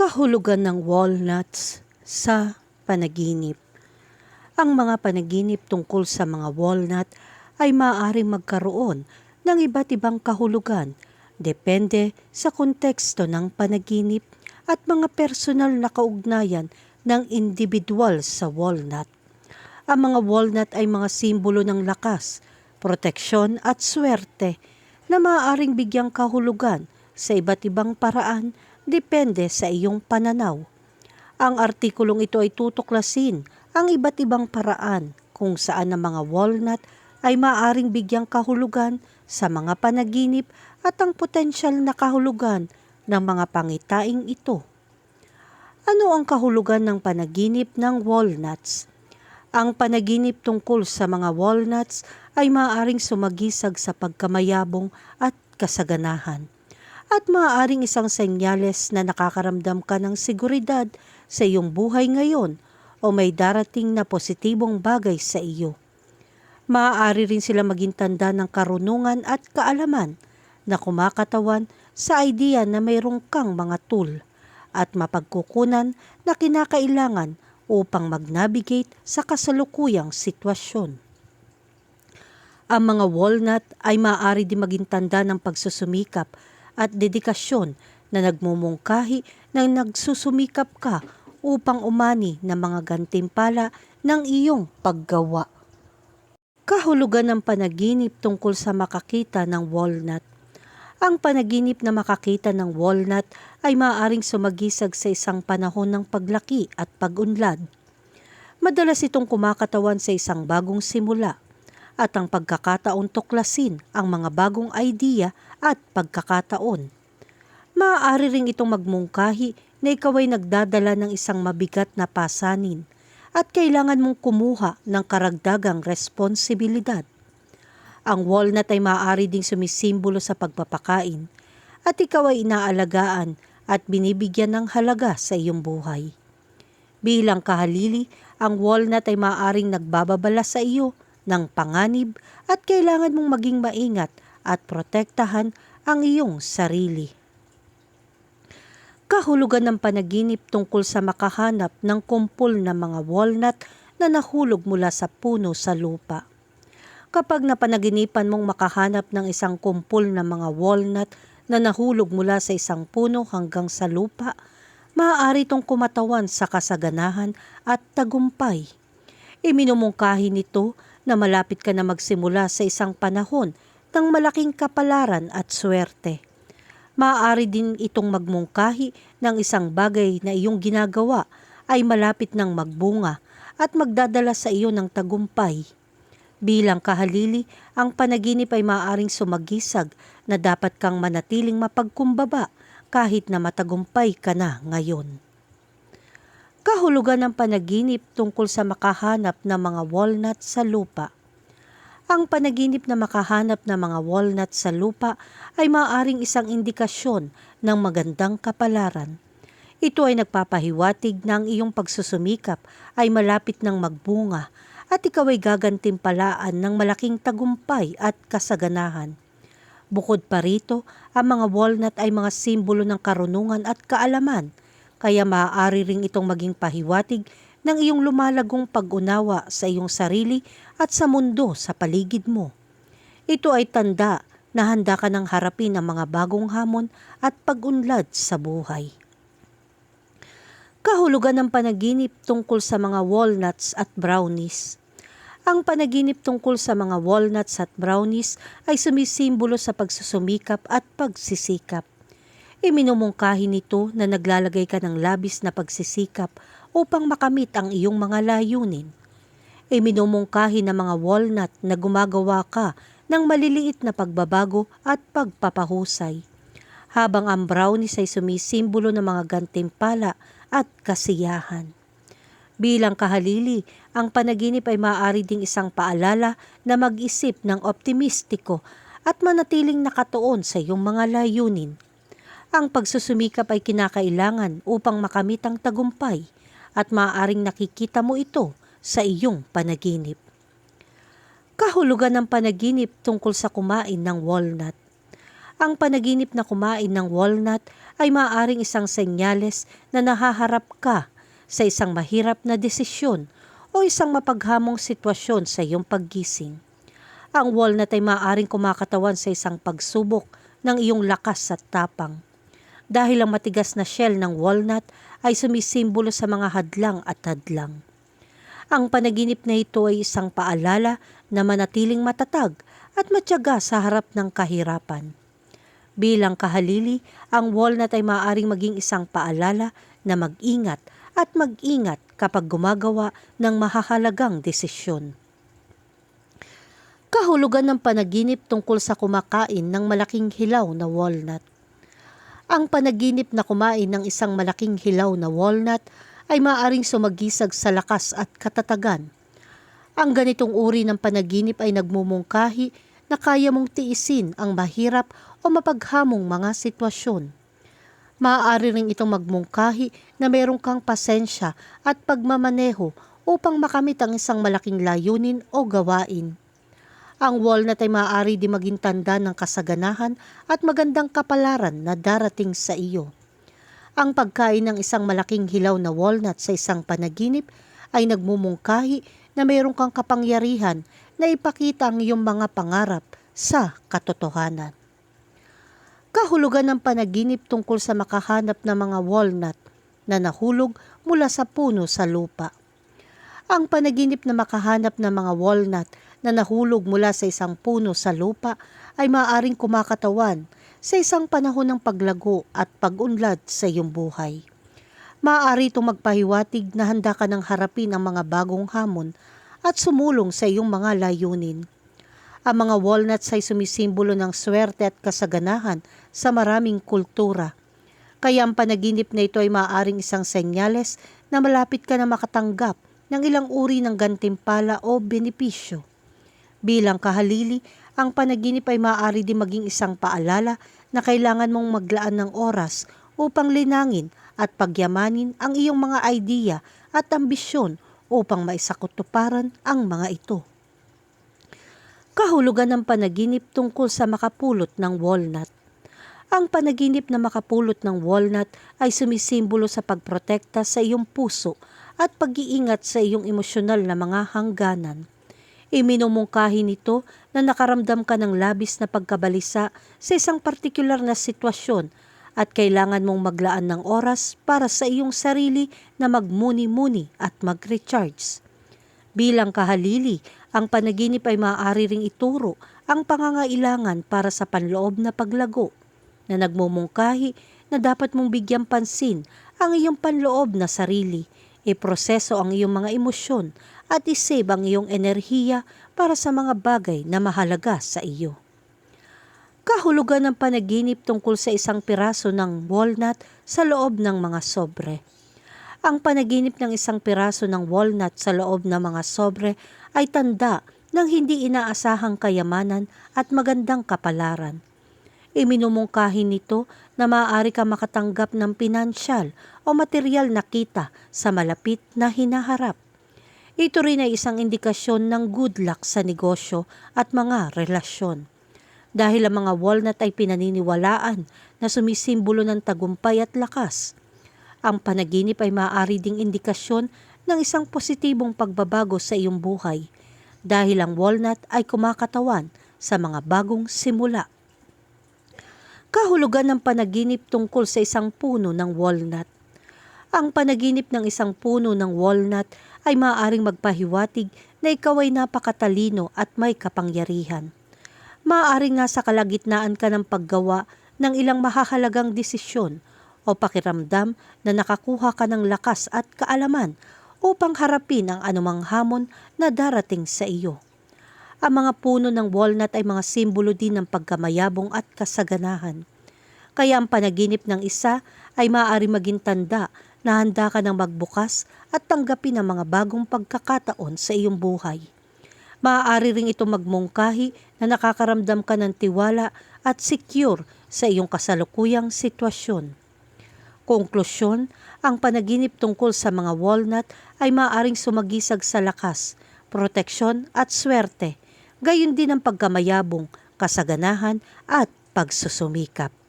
Kahulugan ng walnuts sa panaginip. Ang mga panaginip tungkol sa mga walnut ay maaaring magkaroon ng iba't ibang kahulugan depende sa konteksto ng panaginip at mga personal na kaugnayan ng individual sa walnut. Ang mga walnut ay mga simbolo ng lakas, proteksyon at swerte na maaaring bigyang kahulugan sa iba't ibang paraan depende sa iyong pananaw. Ang artikulong ito ay tutuklasin ang iba't ibang paraan kung saan ang mga walnut ay maaaring bigyang kahulugan sa mga panaginip at ang potensyal na kahulugan ng mga pangitaing ito. Ano ang kahulugan ng panaginip ng walnuts? Ang panaginip tungkol sa mga walnuts ay maaaring sumagisag sa pagkamayabong at kasaganahan at maaaring isang senyales na nakakaramdam ka ng seguridad sa iyong buhay ngayon o may darating na positibong bagay sa iyo. Maaari rin sila maging tanda ng karunungan at kaalaman na kumakatawan sa idea na mayroong kang mga tool at mapagkukunan na kinakailangan upang mag-navigate sa kasalukuyang sitwasyon. Ang mga walnut ay maaari din maging tanda ng pagsusumikap at dedikasyon na nagmumungkahi ng nagsusumikap ka upang umani ng mga gantimpala ng iyong paggawa. Kahulugan ng panaginip tungkol sa makakita ng walnut. Ang panaginip na makakita ng walnut ay maaaring sumagisag sa isang panahon ng paglaki at pagunlad. Madalas itong kumakatawan sa isang bagong simula at ang pagkakataon tuklasin ang mga bagong idea at pagkakataon. Maaari ring itong magmungkahi na ikaw ay nagdadala ng isang mabigat na pasanin at kailangan mong kumuha ng karagdagang responsibilidad. Ang walnut ay maaari ding sumisimbolo sa pagpapakain at ikaw ay inaalagaan at binibigyan ng halaga sa iyong buhay. Bilang kahalili, ang walnut ay maaaring nagbababala sa iyo ng panganib at kailangan mong maging maingat at protektahan ang iyong sarili. Kahulugan ng panaginip tungkol sa makahanap ng kumpol na mga walnut na nahulog mula sa puno sa lupa. Kapag napanaginipan mong makahanap ng isang kumpol na mga walnut na nahulog mula sa isang puno hanggang sa lupa, maaari itong kumatawan sa kasaganahan at tagumpay. Iminumungkahi nito na malapit ka na magsimula sa isang panahon ng malaking kapalaran at swerte. Maaari din itong magmungkahi ng isang bagay na iyong ginagawa ay malapit ng magbunga at magdadala sa iyo ng tagumpay. Bilang kahalili, ang panaginip ay maaaring sumagisag na dapat kang manatiling mapagkumbaba kahit na matagumpay ka na ngayon. Kahulugan ng panaginip tungkol sa makahanap ng mga walnut sa lupa. Ang panaginip na makahanap ng mga walnut sa lupa ay maaaring isang indikasyon ng magandang kapalaran. Ito ay nagpapahiwatig na ang iyong pagsusumikap ay malapit ng magbunga at ikaw ay gagantimpalaan ng malaking tagumpay at kasaganahan. Bukod pa rito, ang mga walnut ay mga simbolo ng karunungan at kaalaman kaya maaari ring itong maging pahiwatig ng iyong lumalagong pag-unawa sa iyong sarili at sa mundo sa paligid mo. Ito ay tanda na handa ka ng harapin ang mga bagong hamon at pag-unlad sa buhay. Kahulugan ng panaginip tungkol sa mga walnuts at brownies. Ang panaginip tungkol sa mga walnuts at brownies ay sumisimbolo sa pagsusumikap at pagsisikap. Iminumungkahi nito na naglalagay ka ng labis na pagsisikap upang makamit ang iyong mga layunin. Iminumungkahi ng mga walnut na gumagawa ka ng maliliit na pagbabago at pagpapahusay. Habang ang brownies ay sumisimbolo ng mga gantimpala at kasiyahan. Bilang kahalili, ang panaginip ay maaari ding isang paalala na mag-isip ng optimistiko at manatiling nakatuon sa iyong mga layunin ang pagsusumikap ay kinakailangan upang makamit ang tagumpay at maaaring nakikita mo ito sa iyong panaginip. Kahulugan ng panaginip tungkol sa kumain ng walnut. Ang panaginip na kumain ng walnut ay maaaring isang senyales na nahaharap ka sa isang mahirap na desisyon o isang mapaghamong sitwasyon sa iyong paggising. Ang walnut ay maaaring kumakatawan sa isang pagsubok ng iyong lakas at tapang. Dahil ang matigas na shell ng walnut ay sumisimbolo sa mga hadlang at hadlang. Ang panaginip na ito ay isang paalala na manatiling matatag at matyaga sa harap ng kahirapan. Bilang kahalili, ang walnut ay maaaring maging isang paalala na mag-ingat at mag-ingat kapag gumagawa ng mahahalagang desisyon. Kahulugan ng panaginip tungkol sa kumakain ng malaking hilaw na walnut. Ang panaginip na kumain ng isang malaking hilaw na walnut ay maaaring sumagisag sa lakas at katatagan. Ang ganitong uri ng panaginip ay nagmumungkahi na kaya mong tiisin ang mahirap o mapaghamong mga sitwasyon. Maaari rin itong magmungkahi na meron kang pasensya at pagmamaneho upang makamit ang isang malaking layunin o gawain. Ang walnut ay maaari di maging tanda ng kasaganahan at magandang kapalaran na darating sa iyo. Ang pagkain ng isang malaking hilaw na walnut sa isang panaginip ay nagmumungkahi na mayroon kang kapangyarihan na ipakita ang iyong mga pangarap sa katotohanan. Kahulugan ng panaginip tungkol sa makahanap ng mga walnut na nahulog mula sa puno sa lupa. Ang panaginip na makahanap ng mga walnut na nahulog mula sa isang puno sa lupa ay maaaring kumakatawan sa isang panahon ng paglago at pag-unlad sa iyong buhay. Maaari itong magpahiwatig na handa ka ng harapin ang mga bagong hamon at sumulong sa iyong mga layunin. Ang mga walnuts ay sumisimbolo ng swerte at kasaganahan sa maraming kultura. Kaya ang panaginip na ito ay maaaring isang senyales na malapit ka na makatanggap ng ilang uri ng gantimpala o benepisyo. Bilang kahalili, ang panaginip ay maaari din maging isang paalala na kailangan mong maglaan ng oras upang linangin at pagyamanin ang iyong mga idea at ambisyon upang maisakutuparan ang mga ito. Kahulugan ng panaginip tungkol sa makapulot ng walnut. Ang panaginip na makapulot ng walnut ay sumisimbolo sa pagprotekta sa iyong puso at pag-iingat sa iyong emosyonal na mga hangganan. Iminumungkahi nito na nakaramdam ka ng labis na pagkabalisa sa isang partikular na sitwasyon at kailangan mong maglaan ng oras para sa iyong sarili na magmuni-muni at mag-recharge. Bilang kahalili, ang panaginip ay maaari ring ituro ang pangangailangan para sa panloob na paglago na nagmumungkahi na dapat mong bigyang pansin ang iyong panloob na sarili, iproseso ang iyong mga emosyon at isave ang iyong enerhiya para sa mga bagay na mahalaga sa iyo. Kahulugan ng panaginip tungkol sa isang piraso ng walnut sa loob ng mga sobre. Ang panaginip ng isang piraso ng walnut sa loob ng mga sobre ay tanda ng hindi inaasahang kayamanan at magandang kapalaran. Iminumungkahi nito na maaari ka makatanggap ng pinansyal o material na kita sa malapit na hinaharap. Ito rin ay isang indikasyon ng good luck sa negosyo at mga relasyon. Dahil ang mga walnut ay pinaniniwalaan na sumisimbolo ng tagumpay at lakas. Ang panaginip ay maaari ding indikasyon ng isang positibong pagbabago sa iyong buhay dahil ang walnut ay kumakatawan sa mga bagong simula. Kahulugan ng panaginip tungkol sa isang puno ng walnut. Ang panaginip ng isang puno ng walnut ay maaaring magpahiwatig na ikaw ay napakatalino at may kapangyarihan. Maaaring nga sa kalagitnaan ka ng paggawa ng ilang mahahalagang desisyon o pakiramdam na nakakuha ka ng lakas at kaalaman upang harapin ang anumang hamon na darating sa iyo. Ang mga puno ng walnut ay mga simbolo din ng pagkamayabong at kasaganahan. Kaya ang panaginip ng isa ay maaari maging tanda na handa ka ng magbukas at tanggapin ang mga bagong pagkakataon sa iyong buhay. Maaari ring ito magmungkahi na nakakaramdam ka ng tiwala at secure sa iyong kasalukuyang sitwasyon. Konklusyon, ang panaginip tungkol sa mga walnut ay maaaring sumagisag sa lakas, proteksyon at swerte, gayon din ang pagkamayabong, kasaganahan at pagsusumikap.